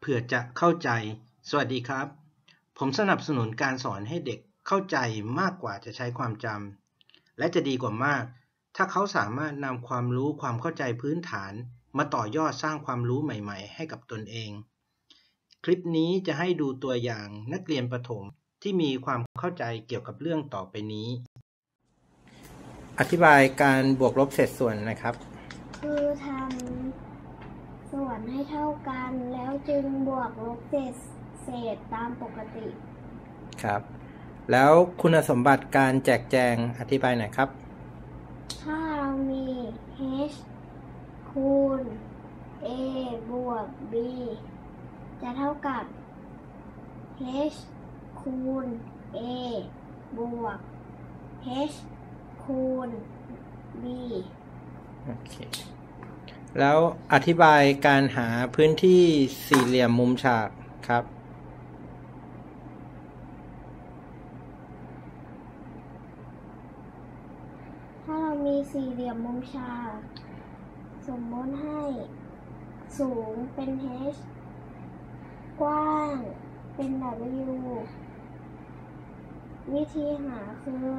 เผื่อจะเข้าใจ สวัสดีครับ ผมสนับสนุนการสอนให้เด็กเข้าใจมากกว่าจะใช้ความจำ และจะดีกว่ามาก ถ้าเขาสามารถนำความรู้ความเข้าใจพื้นฐาน มาต่อยอดสร้างความรู้ใหม่ ๆ ให้กับตนเอง คลิปนี้จะให้ดูตัวอย่างนักเรียนประถมที่มีความเข้าใจเกี่ยวกับเรื่องต่อไปนี้ อธิบายการบวกลบเศษส่วนนะครับ คือทำส่ วนให้เท่ากัน แล้วจึงบวกลบเศษเศษตามปกติ ครับ แล้วคุณสมบัติการแจกแจงอธิบายหน่อยครับ ถ้าเรามี h คูณ a บวก b จะเท่ากับ h คูณ a บวก h คูณ b โอเค แล้วอธิบายการหาพื้นที่สี่เหลี่ยมมุมฉากครับ ถ้าเรามีสี่เหลี่ยมมุมฉาก สมมติให้สูงเป็น h กว้างเป็น w วิธีหาคือ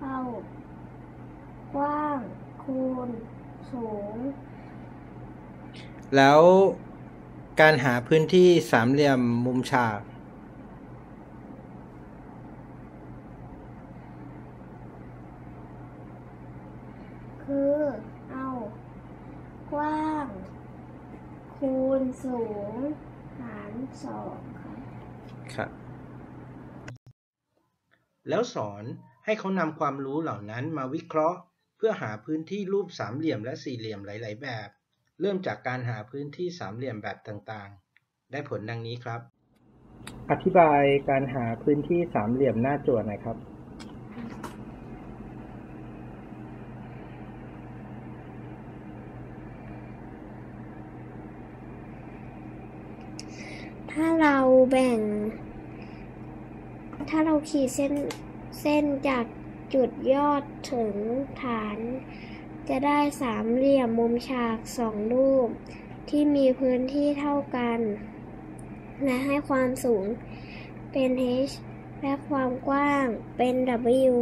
เอากว้างคูณสูง แล้วการหาพื้นที่สามเหลี่ยมมุมฉาก คือเอา กว้าง คูณสูง หารสองครับครับ แล้วสอนให้เขานำความรู้เหล่านั้นมาวิเคราะห์ เพื่อหาพื้นที่รูปสามเหลี่ยมและสี่เหลี่ยมหลาย ๆ แบบ เริ่มจากการหาพื้นที่สามเหลี่ยมแบบต่างๆ ได้ผลดังนี้ครับ อธิบายการหาพื้นที่สามเหลี่ยมหน้าจั่วหน่อยครับ ถ้าเราแบ่ง ถ้าเราขีดเส้นเส้นจากจุดยอดถึงฐาน จะได้สามเหลี่ยมมุมฉากสองรูป ที่มีพื้นที่เท่ากัน และให้ความสูงเป็น h และความกว้างเป็น w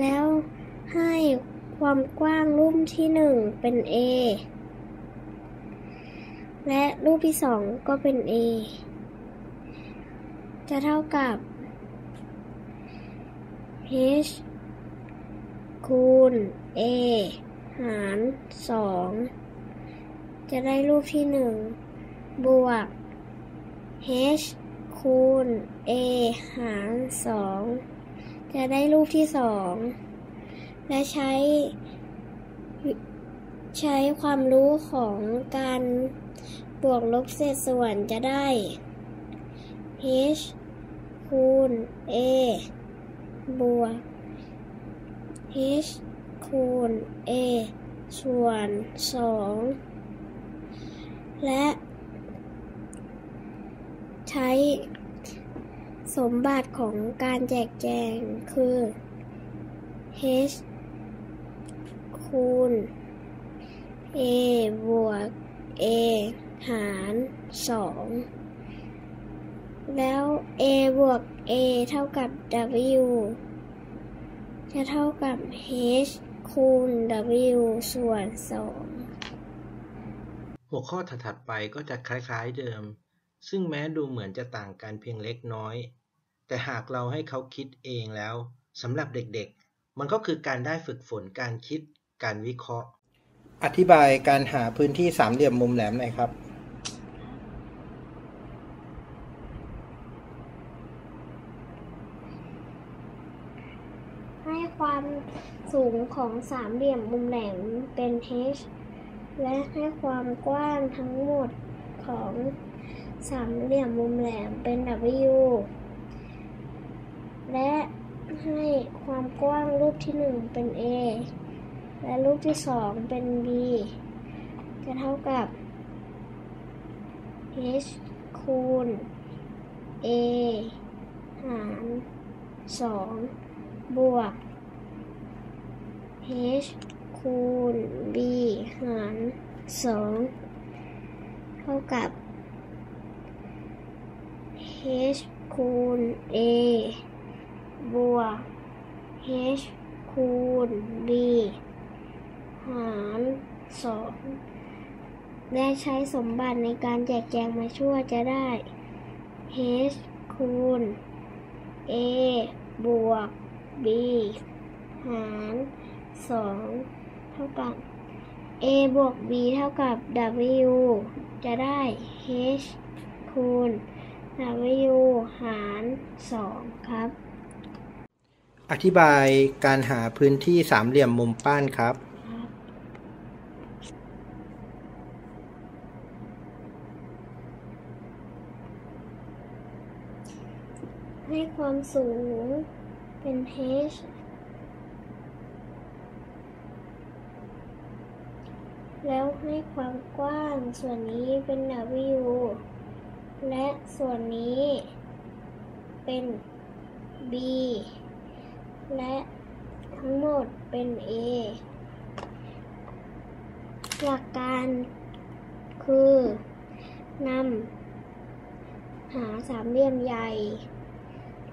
แล้วให้ความกว้างรูปที่หนึ่งเป็น a และรูปที่สองก็เป็น a จะเท่ากับ h คูณ a หารสองจะได้รูปที่หนึ่งบวก h คูณ a หารสองจะได้รูปที่สองและใช้ ใช้ความรู้ของการบวกลบเศษส่วนจะได้ h คูณ a บวก h คูณ a ส่วนสองและ ใช้สมบัติของการแจกแจงคือ h คูณ a บวก a หารสอง แล้ว a บวก a เท่ากับ w จะเท่ากับ h คูณ w ส่วนสองหัวข้อถัดๆไปก็จะคล้ายๆเดิม ซึ่งแม้ดูเหมือนจะต่างกันเพียงเล็กน้อย แต่หากเราให้เขาคิดเองแล้วสำหรับเด็กๆ มันก็คือการได้ฝึกฝนการคิด การวิเคราะห์ อธิบายการหาพื้นที่สามเหลี่ยมมุมแหลมหน่อยครับ ให้ความ สูงของสามเหลี่ยมมุมแหลมเป็น h และให้ความกว้างทั้งหมดของสามเหลี่ยมมุมแหลมเป็น w และให้ความกว้างรูปที่หนึ่งเป็น a และรูปที่สองเป็น b จะเท่ากับ h คูณ a หารสองบวก h คูณ b หารสองเท่ากับ h คูณ a บวก h คูณ b หารสองและใช้สมบัติในการแจกแจงมาช่วยจะได้ h คูณ a บวก b หาร องเท่ากับ a บวก b เท่ากับ w จะได้ h คูณ w หารสองครับ อธิบายการหาพื้นที่สามเหลี่ยมมุมป้านครับให้ความสูงเป็น h แล้วให้ความกว้างส่วนนี้เป็น w และส่วนนี้เป็น b และทั้งหมดเป็น a หลักการคือนำหาสามเหลี่ยมใหญ่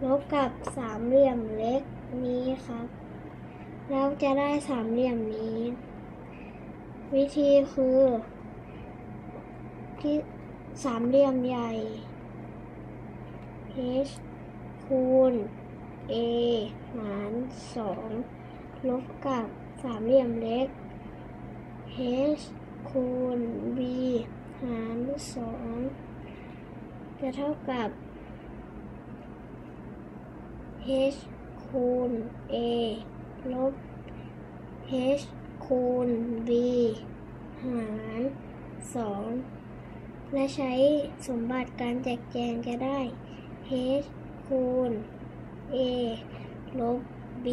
ลบกับสามเหลี่ยมเล็กนี้ครับ แล้วจะได้สามเหลี่ยมนี้ วิธีคือ ที่สามเหลี่ยมใหญ่ h คูณ a หารสองลบกับสามเหลี่ยมเล็ก h คูณ b หารสองจะเท่ากับ h คูณ a ลบ h คูณ b หารสองและใช้สมบัติการแจกแจงจะได้ h คูณ a ลบ b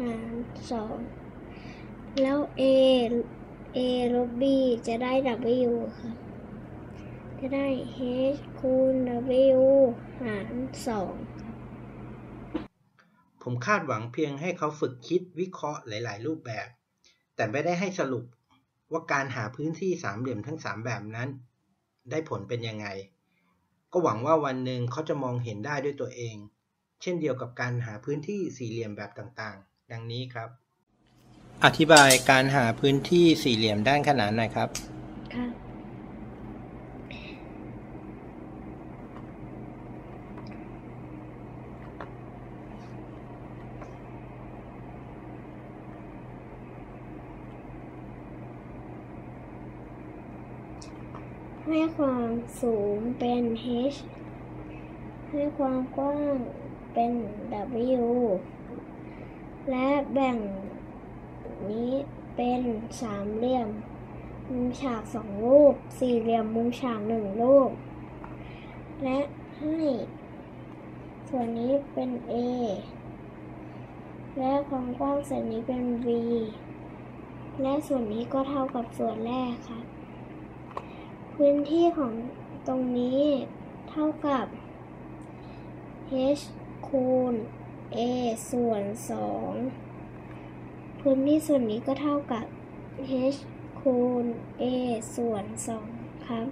หารสองแล้ว a a ลบ b จะได้ w ครับ จะได้ h คูณ w หารสอง ผมคาดหวังเพียงให้เขาฝึกคิดวิเคราะห์หลาย ๆ รูปแบบ แต่ไม่ได้ให้สรุปว่าการหาพื้นที่สามเหลี่ยมทั้งสามแบบนั้น ได้ผลเป็นยังไง ก็หวังว่าวันหนึ่งเขาจะมองเห็นได้ด้วยตัวเอง เช่นเดียวกับการหาพื้นที่สี่เหลี่ยมแบบต่างๆ ดังนี้ครับ อธิบายการหาพื้นที่สี่เหลี่ยมด้านขนานหน่อยครับครั ความสูงเป็น h ให้ความกว้างเป็น w และแบ่งนี้เป็นสามเหลี่ยม มุมฉากสองรูป สี่เหลี่ยมมุมฉากหนึ่งรูป และให้ ส่วนนี้เป็น a และความกว้างส่วนนี้เป็น v และส่วนนี้ก็เท่ากับส่วนแรกค่ะ พื้นที่ของตรงนี้เท่ากับ h คูณ a ส่วนสองพื้นที่ส่วนนี้ก็เท่ากับ h คูณ a ส่วนสองครับ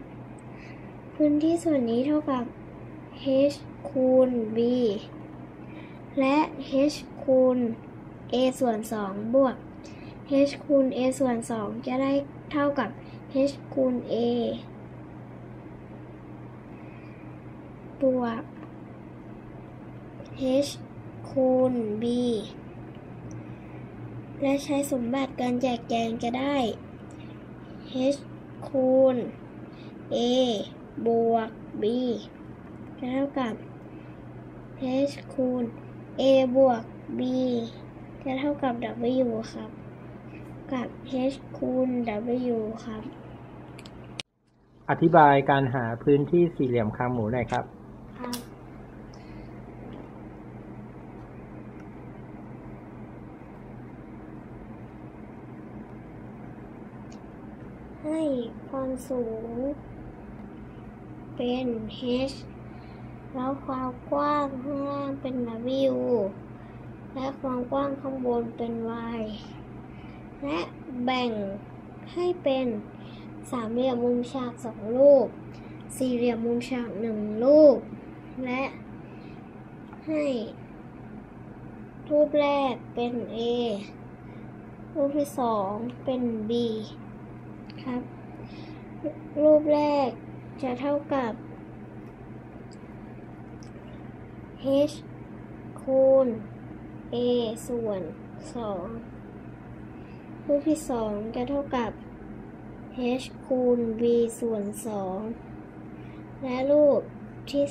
พื้นที่ส่วนนี้เท่ากับ h คูณ b และ h คูณ a ส่วนสองบวก h คูณ a ส่วนสองจะได้เท่ากับ h คูณ a บวก h คูณ b และใช้สมบัติการแจกแจงจะได้ h คูณ a บวก b จะเท่ากับ h คูณ a บวก b จะเท่ากับ w ครับ กับ h คูณ w ครับ อธิบายการหาพื้นที่สี่เหลี่ยมคางหมูหน่อยครับ ครับ ให้ความสูง เป็น h แล้วความกว้างข้างล่างเป็น w และความกว้างข้างบนเป็น y และแบ่งให้เป็นสามเหลี่ยมมุมฉากสองรูป สี่เหลี่ยมมุมฉากหนึ่งรูป และให้รูปแรกเป็น A รูปที่สองเป็น B ครับ รูปแรกจะเท่ากับ h คูณ a ส่วน 2 รูปที่ 2 จะเท่ากับ h คูณ b ส่วน 2 และรูปที่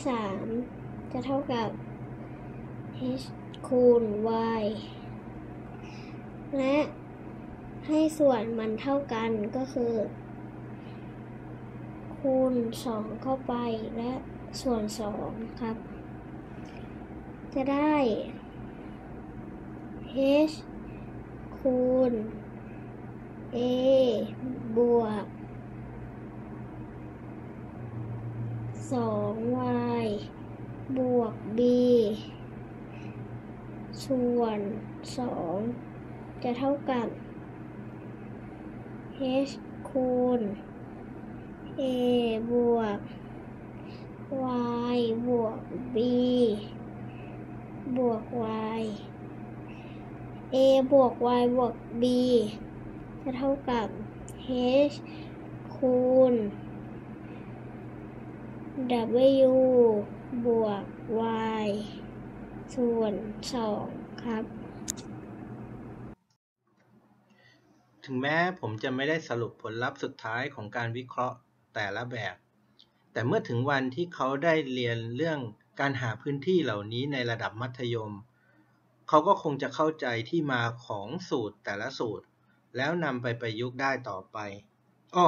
3 จะเท่ากับ h คูณ y และ ให้ส่วนมันเท่ากันก็คือ คูณ 2 เข้าไปและส่วน 2 ครับ จะได้ h คูณ a บวก 2y บวก b ส่วน 2 จะเท่ากับ h คูณ a บวก y บวก b บวก y a บวก y บวก b จะเท่ากับ h คูณ w บวก y ส่วน 2 ครับ ถึงแม้ผมจะไม่ได้สรุปผลลัพธ์สุดท้ายของการวิเคราะห์แต่ละแบบ แต่เมื่อถึงวันที่เขาได้เรียนเรื่องการหาพื้นที่เหล่านี้ในระดับมัธยม เขาก็คงจะเข้าใจที่มาของสูตรแต่ละสูตร แล้วนำไปประยุกต์ได้ต่อไปอ้อ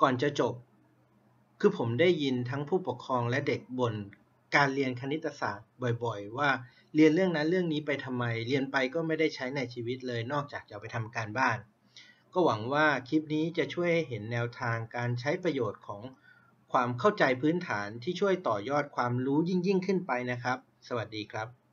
ก่อนจะจบ คือผมได้ยินทั้งผู้ปกครองและเด็กบ่นการเรียนคณิตศาสตร์บ่อยๆ ว่าเรียนเรื่องนั้นเรื่องนี้ไปทำไม เรียนไปก็ไม่ได้ใช้ในชีวิตเลยนอกจากจะไปทำการบ้าน ก็หวังว่าคลิปนี้จะช่วยให้เห็นแนวทางการใช้ประโยชน์ของความเข้าใจพื้นฐานที่ช่วยต่อยอดความรู้ยิ่งยิ่งขึ้นไปนะครับ สวัสดีครับ